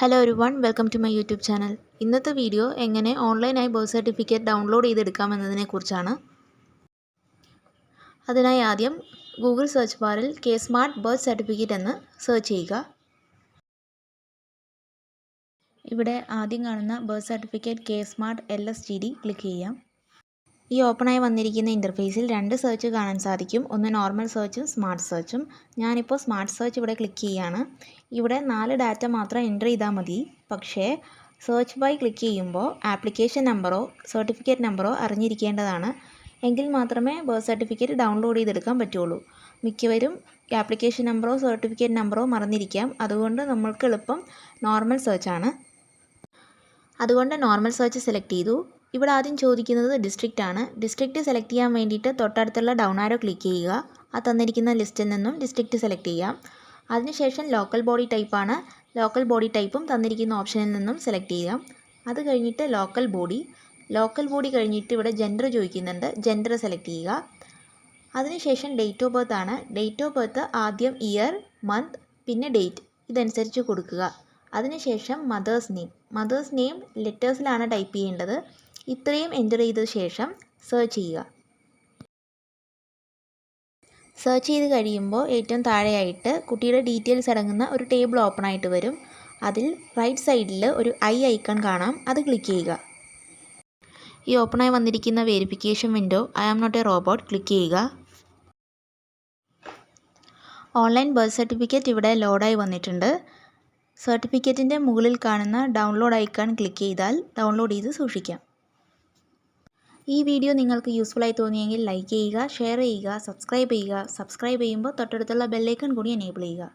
Hello everyone welcome to my YouTube channel ഇന്നത്തെ video എങ്ങനെ ഓൺലൈനായി ബർത്ത് സർട്ടിഫിക്കറ്റ് ഡൗൺലോഡ് ചെയ്തെടുക്കാം എന്നതിനെ കുറിച്ചാണ്. അതിനായി ആദ്യം ഗൂഗിൾ സെർച്ച് ബാറിൽ കെ സ്മാർട്ട് ബർത്ത് സർട്ടിഫിക്കറ്റ് എന്ന് സെർച്ച് ചെയ്യുക. ഇവിടെ ആദ്യം കാണുന്ന birth certificate K smart L S G D click ചെയ്യാം. ഈ ഓപ്പണായി വന്നിരിക്കുന്ന ഇന്റർഫേസിൽ രണ്ട് സെർച്ച് കാണാൻ സാധിക്കും. ഒന്ന് നോർമൽ സെർച്ചും സ്മാർട്ട് സെർച്ചും ഞാനിപ്പോൾ സ്മാർട്ട് സെർച്ച് ഇവിടെ ക്ലിക്ക് ചെയ്യുകയാണ് ഇവിടെ നാല് ഡാറ്റ മാത്രം എന്റർ ചെയ്താൽ മതി. പക്ഷേ സെർച്ച് ബൈ ക്ലിക്ക് ചെയ്യുമ്പോൾ ആപ്ലിക്കേഷൻ നമ്പറോ സർട്ടിഫിക്കറ്റ് നമ്പറോ അറിഞ്ഞിരിക്കേണ്ടതാണ്. എങ്കിൽ മാത്രമേ ബർത്ത് സർട്ടിഫിക്കറ്റ് ഡൗൺലോഡ് ചെയ്തെടുക്കാൻ പറ്റുള്ളൂ. മിക്കവരും ആപ്ലിക്കേഷൻ നമ്പറോ സർട്ടിഫിക്കറ്റ് നമ്പറോ മറന്നിരിക്കാം. അതുകൊണ്ട് നമ്മൾക്ക് എളുപ്പം നോർമൽ സെർച്ചാണ് അതുകൊണ്ട് നോർമൽ സെർച്ച് സെലക്ട് ചെയ്തു. ഇവിടെ ആദ്യം ചോദിക്കുന്നത് ഡിസ്ട്രിക്റ്റ് ആണ്. ഡിസ്ട്രിക്റ്റ് സെലക്ട് ചെയ്യാൻ വേണ്ടിയിട്ട് തൊട്ടടുത്തുള്ള ഡൗൺ ആരോ ക്ലിക്ക് ചെയ്യുക. ആ തന്നിരിക്കുന്ന ലിസ്റ്റിൽ നിന്നും ഡിസ്ട്രിക്റ്റ് സെലക്ട് ചെയ്യാം. അതിനുശേഷം ലോക്കൽ ബോഡി ടൈപ്പാണ് ലോക്കൽ ബോഡി ടൈപ്പും തന്നിരിക്കുന്ന ഓപ്ഷനിൽ നിന്നും സെലക്ട് ചെയ്യാം. അത് കഴിഞ്ഞിട്ട് ലോക്കൽ ബോഡി ലോക്കൽ ബോഡി കഴിഞ്ഞിട്ട് ഇവിടെ ജെൻഡർ ചോദിക്കുന്നുണ്ട്. ജെൻഡർ സെലക്ട് ചെയ്യുക. അതിനുശേഷം ഡേറ്റ് ഓഫ് ബർത്ത് ആണ്. ഡേറ്റ് ഓഫ് ബർത്ത് ആദ്യം ഇയർ മന്ത് പിന്നെ ഡേറ്റ് ഇതനുസരിച്ച് കൊടുക്കുക. അതിനുശേഷം മദേഴ്സ് നെയിം മദേഴ്സ് നെയിം ലെറ്റേഴ്സിലാണ് ടൈപ്പ് ചെയ്യേണ്ടത്. ഇത്രയും എന്റർ ചെയ്ത ശേഷം സെർച്ച് ചെയ്യുക. സെർച്ച് ചെയ്ത് കഴിയുമ്പോൾ ഏറ്റവും താഴെയായിട്ട് കുട്ടിയുടെ ഡീറ്റെയിൽസ് അടങ്ങുന്ന ഒരു ടേബിൾ ഓപ്പൺ ആയിട്ട് വരും. അതിൽ റൈറ്റ് സൈഡിൽ ഒരു ഐ ഐക്കൺ കാണാം. അത് ക്ലിക്ക് ചെയ്യുക. ഈ ഓപ്പണായി വന്നിരിക്കുന്ന verification window I am not a robot click ചെയ്യുക. ഓൺലൈൻ ബർത്ത് സർട്ടിഫിക്കറ്റ് ഇവിടെ ലോഡായി വന്നിട്ടുണ്ട്. സർട്ടിഫിക്കറ്റിന്റെ മുകളിൽ കാണുന്ന ഡൗൺലോഡ് ഐക്കൺ ക്ലിക്ക് ചെയ്താൽ ഡൗൺലോഡ് ചെയ്ത് സൂക്ഷിക്കാം. ഈ വീഡിയോ നിങ്ങൾക്ക് യൂസ്ഫുള്ളായി തോന്നിയെങ്കിൽ ലൈക്ക് ചെയ്യുക ഷെയർ ചെയ്യുക സബ്സ്ക്രൈബ് ചെയ്യുക സബ്സ്ക്രൈബ് ചെയ്യുമ്പോൾ തൊട്ടടുത്തുള്ള ബെല്ലൈക്കൺ കൂടി എനേബിൾ ചെയ്യുക.